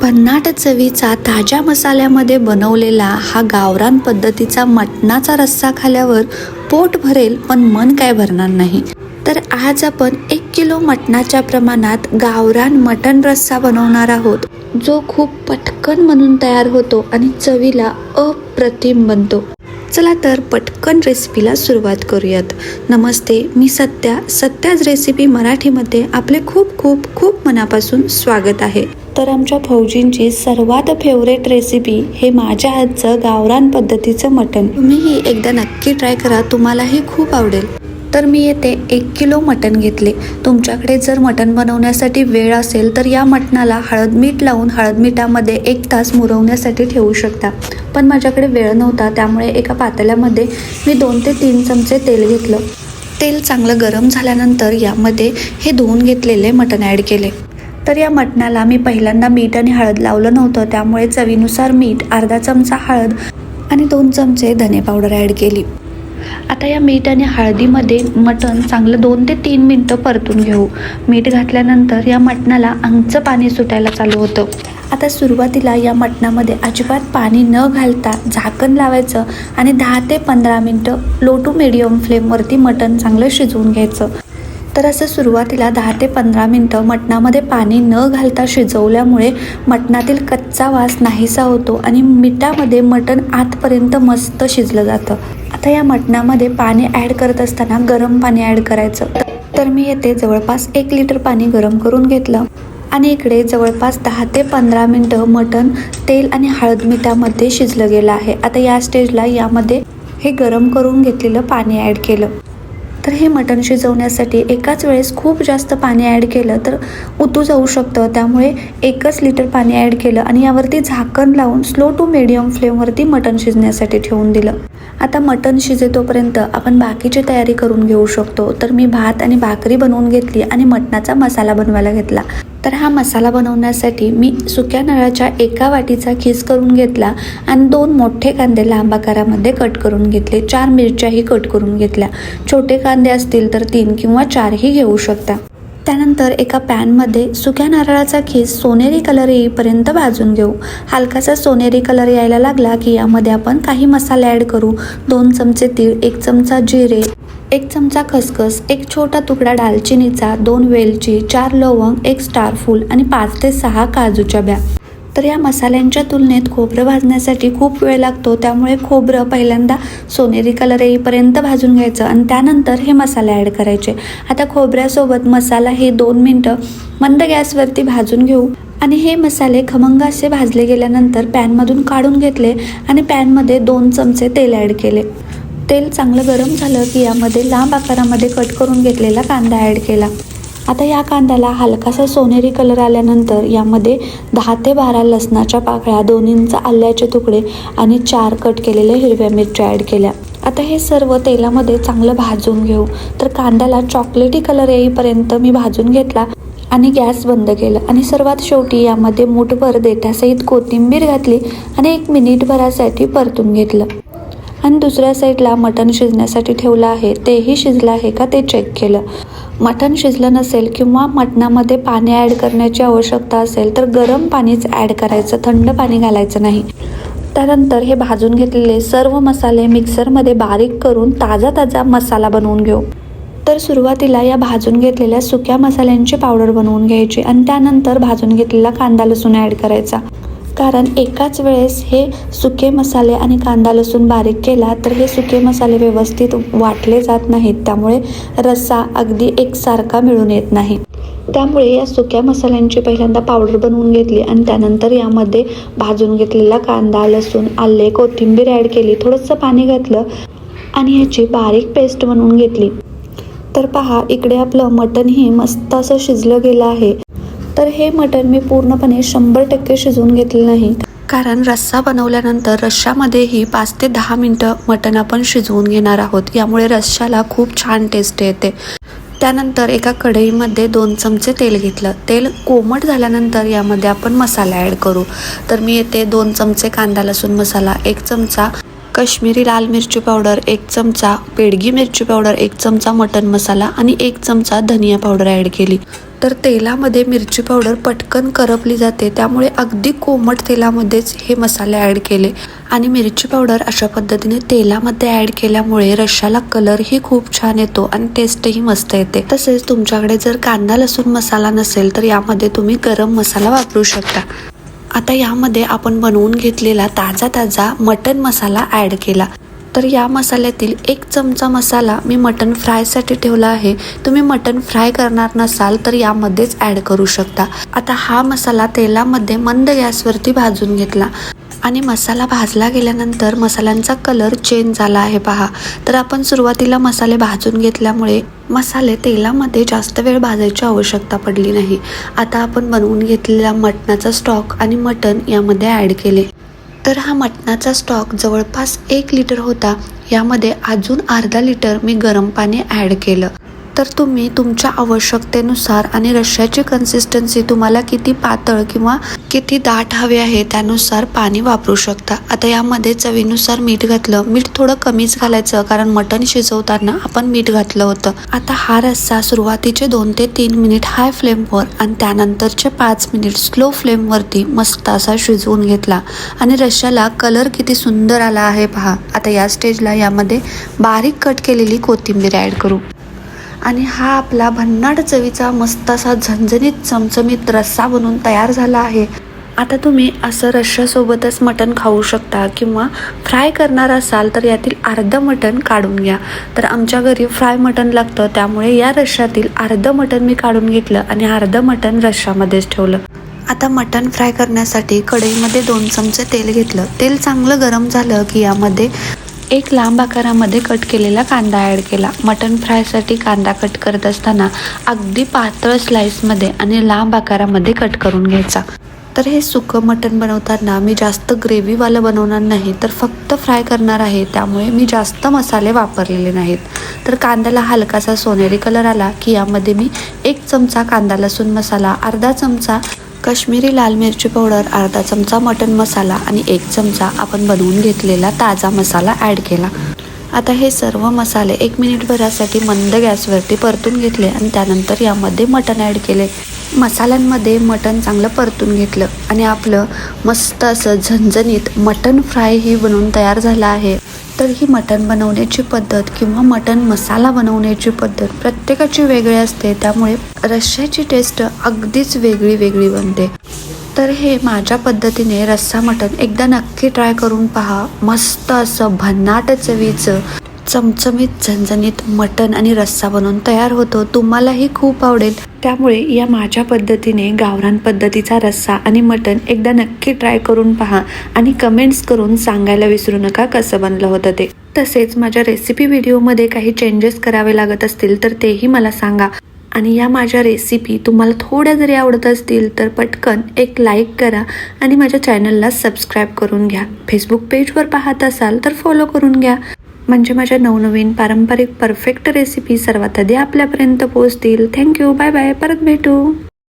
भन्नाट चवीचा ताज्या मसाल्यामध्ये बनवलेला हा गावरान पद्धतीचा मटणाचा रस्सा खाल्यावर पोट भरेल पण मन काय भरणार नाही. तर आज आपण एक किलो मटणाच्या प्रमाणात गावरान मटण रस्सा बनवणार आहोत जो खूप पटकन म्हणून तयार होतो आणि चवीला अप्रतिम बनतो. चला तर पटकन रेसिपीला सुरुवात करूयात. नमस्ते मी सत्या. सत्याज रेसिपी मराठीमध्ये आपले खूप खूप खूप मनापासून स्वागत आहे. तर आमच्या फौजींची सर्वात फेवरेट रेसिपी हे माझ्या हातचं गावरान पद्धतीचं मटण. तुम्हीही एकदा नक्की ट्राय करा तुम्हालाही खूप आवडेल. तर मी येथे एक किलो मटण घेतले. तुमच्याकडे जर मटण बनवण्यासाठी वेळ असेल तर या मटणाला हळद मीठ लावून हळद मिठामध्ये एक तास मुरवण्यासाठी ठेवू शकता. पण माझ्याकडे वेळ नव्हता त्यामुळे एका पातेल्यामध्ये मी दोन ते तीन चमचे तेल घेतलं. तेल चांगलं गरम झाल्यानंतर यामध्ये हे धुवून घेतलेले मटण ॲड केले. तर या मटणाला मी पहिल्यांदा मीठ आणि हळद लावलं नव्हतं. त्यामुळे चवीनुसार मीठ अर्धा चमचा हळद आणि दोन चमचे धने पावडर ॲड केली. आता या मीठ आणि हळदीमध्ये मटण चांगलं दोन ते तीन मिनटं परतून घेऊ. मीठ घातल्यानंतर या मटणाला अंगचं पाणी सुटायला चालू होतं. आता सुरुवातीला या मटणामध्ये अजिबात पाणी न घालता झाकण लावायचं आणि दहा ते पंधरा मिनटं लो टू मिडियम फ्लेमवरती मटण चांगलं शिजवून घ्यायचं. तर असं सुरुवातीला दहा ते पंधरा मिनटं मटणामध्ये पाणी न घालता शिजवल्यामुळे मटणातील कच्चा वास नाहीसा होतो आणि मिठामध्ये मटण आतपर्यंत मस्त शिजलं जातं. आता या मटणामध्ये पाणी ॲड करत असताना गरम पाणी ॲड करायचं. तर मी येथे जवळपास एक लिटर पाणी गरम करून घेतलं. आणि इकडे जवळपास दहा ते पंधरा मिनटं मटण तेल आणि हळद मिठामध्ये शिजलं गेलं आहे. आता या स्टेजला यामध्ये हे गरम करून घेतलेलं पाणी ॲड केलं. तर हे मटण शिजवण्यासाठी एकाच वेळेस खूप जास्त पाणी ॲड केलं तर उतू जाऊ शकतं. त्यामुळे एकच लिटर पाणी ॲड केलं आणि यावरती झाकण लावून स्लो टू मिडियम फ्लेमवरती मटण शिजण्यासाठी ठेवून दिलं. आता मटण शिजेतोपर्यंत आपण बाकीची तयारी करून घेऊ शकतो. तर मी भात आणि भाकरी बनवून घेतली आणि मटणाचा मसाला बनवायला घेतला. तर हा मसाला बनवण्यासाठी मी सुक्या नारळाच्या एका वाटीचा खीस करून घेतला आणि दोन मोठे कांदे लांब आकारामध्ये कट करून घेतले. चार मिरच्याही कट करून घेतल्या. छोटे कांदे असतील तर तीन किंवा चारही घेऊ शकता. त्यानंतर एका पॅनमध्ये सुक्या नारळाचा खीस सोनेरी कलर येईपर्यंत भाजून घेऊ. हलकासा सोनेरी कलर यायला लागला की यामध्ये आपण काही मसाले ॲड करू. दोन चमचे तीळ एक चमचा जिरे एक चमचा खसखस एक छोटा तुकडा दालचिनीचा दोन वेलची चार लवंग एक स्टार फूल आणि पाच ते सहा काजूच्या ब्या तर या मसाल्यांच्या तुलनेत खोबरं भाजण्यासाठी खूप वेळ लागतो त्यामुळे खोबरं पहिल्यांदा सोनेरी कलर येईपर्यंत भाजून घ्यायचं आणि त्यानंतर हे मसाले ॲड करायचे. आता खोबऱ्यासोबत मसाला हे दोन मिनटं मंद गॅसवरती भाजून घेऊ आणि हे मसाले खमंग असे भाजले गेल्यानंतर पॅनमधून काढून घेतले आणि पॅनमध्ये दोन चमचे तेल ॲड केले. तेल चांगलं गरम झालं की यामध्ये लांब आकारामध्ये कट करून घेतलेला कांदा ॲड केला. आता या कांद्याला हलकासा सोनेरी कलर आल्यानंतर यामध्ये दहा ते बारा लसणाच्या पाकळ्या दोन इंच आल्याचे तुकडे आणि चार कट केलेल्या हिरव्या मिरच्या ॲड केल्या. आता हे सर्व तेलामध्ये चांगलं भाजून घेऊ. तर कांद्याला चॉकलेटी कलर येईपर्यंत मी भाजून घेतला आणि गॅस बंद केलं. आणि सर्वात शेवटी यामध्ये मूठभर देठासहित कोथिंबीर घातली आणि एक मिनिटभरासाठी परतून घेतलं. आणि दुसऱ्या साईडला मटण शिजण्यासाठी ठेवलं आहे. तेही शिजलं आहे का ते चेक केलं. मटण शिजलं नसेल किंवा मटणामध्ये पाणी ॲड करण्याची आवश्यकता असेल तर गरम पाणीच ॲड करायचं थंड पाणी घालायचं नाही. त्यानंतर हे भाजून घेतलेले सर्व मसाले मिक्सरमध्ये बारीक करून ताजा ताजा मसाला बनवून घेऊ. तर सुरुवातीला या भाजून घेतलेल्या सुक्या मसाल्यांची पावडर बनवून घ्यायची आणि त्यानंतर भाजून घेतलेला कांदा लसूण ॲड करायचा. कारण एकाच वेळेस हे सुके मसाले आणि कांदा लसूण बारीक केला तर हे सुके मसाले व्यवस्थित वाटले जात नाहीत. त्यामुळे रस्सा अगदी एकसारखा मिळून येत नाही. त्यामुळे या सुक्या मसाल्यांची पहिल्यांदा पावडर बनवून घेतली आणि त्यानंतर यामध्ये भाजून घेतलेला कांदा लसूण आले कोथिंबीर ॲड केली थोडंसं पाणी घातलं आणि ह्याची बारीक पेस्ट बनवून घेतली. तर पहा इकडे आपलं मटणही मस्त असं शिजलं गेलं आहे. तर हे मटण मी पूर्णपणे शंभर टक्के शिजवून घेतले नाही. कारण रस्सा बनवल्यानंतर रश्श्यामध्येही पाच ते दहा मिनटं मटण आपण शिजवून घेणार आहोत. यामुळे रश्श्याला खूप छान टेस्ट येते. त्यानंतर एका कढईमध्ये दोन चमचे तेल घेतलं. तेल कोमट झाल्यानंतर यामध्ये आपण मसाला ॲड करू. तर मी येते दोन चमचे कांदा लसूण मसाला एक चमचा कश्मीरी लाल मिरची पावडर एक चमचा पेडगी मिरची पावडर एक चमचा मटन मसाला आणि एक चमचा धनिया पावडर ॲड केली. तर तेलामध्ये मिरची पावडर पटकन करपली जाते. त्यामुळे अगदी कोमट तेलामध्येच हे मसाले ॲड केले. आणि मिरची पावडर अशा पद्धतीने तेलामध्ये ॲड केल्यामुळे रश्शाला कलरही खूप छान येतो आणि टेस्टही मस्त येते. तसेच तुमच्याकडे जर कांदा लसूण मसाला नसेल तर यामध्ये तुम्ही गरम मसाला वापरू शकता. आता यामध्ये आपण बनवून घेतलेला ताजा ताजा मटन मसाला ॲड केला. तर या मसाल्यातील एक चमचा मसाला मी मटन फ्रायसाठी ठेवला आहे. तुम्ही मटन फ्राय करणार नसाल तर यामध्येच ॲड करू शकता. आता हा मसाला तेलामध्ये मंद गॅसवरती भाजून घेतला. आणि मसाला भाजला गेल्यानंतर मसाल्यांचा कलर चेंज झाला आहे पहा. तर आपण सुरुवातीला मसाले भाजून घेतल्यामुळे मसाले तेलामध्ये जास्त वेळ भाजायची आवश्यकता पडली नाही. आता आपण बनवून घेतलेला मटणाचा स्टॉक आणि मटण यामध्ये ॲड केले. तर हा मटणाचा स्टॉक जवळपास एक लिटर होता. यामध्ये अजून अर्धा लिटर मी गरम पाणी ॲड केलं. तर तुम्ही तुमच्या आवश्यकतेनुसार आणि रश्श्याची कन्सिस्टन्सी तुम्हाला किती पातळ किंवा किती दाट हवे आहे त्यानुसार पाणी वापरू शकता. आता यामध्ये चवीनुसार मीठ घातलं. मीठ थोडं कमीच घालायचं कारण मटण शिजवताना आपण मीठ घातलं होतं. आता हा रस्सा सुरुवातीचे दोन ते तीन मिनिट हाय फ्लेमवर आणि त्यानंतरचे पाच मिनिट स्लो फ्लेमवरती मस्त असा शिजवून घेतला. आणि रश्श्याला कलर किती सुंदर आला आहे पहा. आता या स्टेजला यामध्ये बारीक कट केलेली कोथिंबीर ॲड करू. आणि हा आपला भन्नाट चवीचा मस्त असा झणझणीत चमचमीत रस्सा बनून तयार झाला आहे. आता तुम्ही असं रश्श्यासोबतच मटण खाऊ शकता किंवा फ्राय करणार असाल तर यातील अर्धं मटण काढून घ्या. तर आमच्या घरी फ्राय मटण लागतं त्यामुळे या रश्श्यातील अर्धं मटण मी काढून घेतलं आणि अर्धं मटण रश्श्यामध्येच ठेवलं. आता मटण फ्राय करण्यासाठी कढईमध्ये दोन चमचे तेल घेतलं. तेल चांगलं गरम झालं की यामध्ये एक लांब आकारामध्ये कट केलेला कांदा ॲड केला. मटन फ्रायसाठी कांदा कट करत असताना अगदी पातळ स्लाईसमध्ये आणि लांब आकारामध्ये कट करून घ्यायचा. तर हे सुकं मटण बनवताना मी जास्त ग्रेव्हीवालं बनवणार नाही तर फक्त फ्राय करणार आहे त्यामुळे मी जास्त मसाले वापरलेले नाहीत. तर कांद्याला हलकासा सोनेरी कलर आला की यामध्ये मी एक चमचा कांदा लसूण मसाला अर्धा चमचा काश्मीरी लाल मिरची पावडर अर्धा चमचा मटन मसाला आणि एक चमचा आपण बनवून घेतलेला ताजा मसाला ॲड केला. आता हे सर्व मसाले एक मिनिटभरासाठी मंद गॅसवरती परतून घेतले आणि त्यानंतर यामध्ये मटण ॲड केले. मसाल्यांमध्ये मटण चांगलं परतून घेतलं आणि आपलं मस्त असं झणझणीत मटण फ्राय ही बनवून तयार झालं आहे. तर ही मटण बनवण्याची पद्धत किंवा मटण मसाला बनवण्याची पद्धत प्रत्येकाची वेगळी असते त्यामुळे रश्श्याची टेस्ट अगदीच वेगळी वेगळी बनते. तर हे माझ्या पद्धतीने रस्सा मटण एकदा नक्की ट्राय करून पहा. मस्त असं भन्नाट चवीचं. चमचमीत झणझणीत मटण आणि रस्सा बनवून तयार होतो. तुम्हालाही खूप आवडेल. त्यामुळे या माझ्या पद्धतीने गावरान पद्धतीचा रस्सा आणि मटण एकदा नक्की ट्राय करून पहा आणि कमेंट्स करून सांगायला विसरू नका कसं बनलं होतं ते. तसेच माझ्या रेसिपी व्हिडिओमध्ये काही चेंजेस करावे लागत असतील तर तेही मला सांगा. आणि या माझ्या रेसिपी तुम्हाला थोड्या जरी आवडत असतील तर पटकन एक लाईक करा आणि माझ्या चॅनलला सबस्क्राईब करून घ्या. फेसबुक पेजवर पाहत असाल तर फॉलो करून घ्या. म्हणजे माझ्या नवनवीन पारंपरिक परफेक्ट रेसिपी सर्वात आधी आपल्यापर्यंत पोहोचतील. थँक्यू बाय बाय परत भेटू.